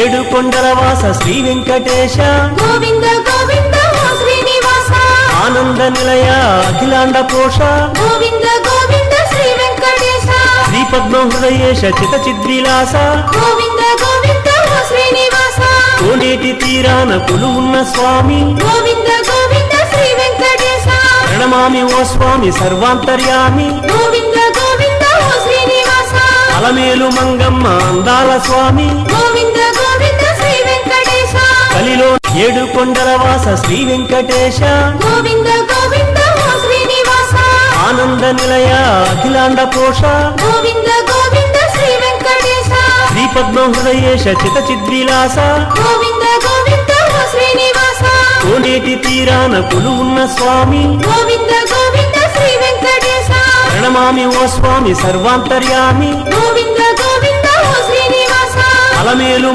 ఏడు కొండల వాస శ్రీ వెంకటేశ. గోవింద గోవింద శ్రీనివాస. ఆనంద నిలయ అఖిలాండ పోష. గోవింద గోవింద శ్రీ వెంకటేశ. శ్రీ పద్మ హృదయేశ చిత చిద్విలాస గోవింద గోవింద శ్రీనివాస. కోనేటి తీరాన కొలువున్న స్వామి. గోవింద గోవింద శ్రీ వెంకటేశ. ప్రణమామి ఓ స్వామి సర్వాంతర్యామి. గోవింద గోవింద శ్రీనివాస. అలమేలు మంగమ్మ అందాల స్వామి. గోవింద ఏడు కొండల వాస శ్రీ వెంకటేశ. గోవింద గోవింద శ్రీనివాస. ఆనంద నిలయ అఖిలాండ పోష. గోవింద గోవింద శ్రీ వెంకటేశ. శ్రీ పద్మ హృదయేశ చిత చిద్విలాస గోవింద గోవింద శ్రీనివాస. కోనేటి తీరాన కొలువున్న స్వామి. గోవింద గోవింద శ్రీ వెంకటేశ. ప్రణమామి ఓ స్వామి సర్వాంతర్యామి. గోవింద గోవింద శ్రీనివాస. అలమేలు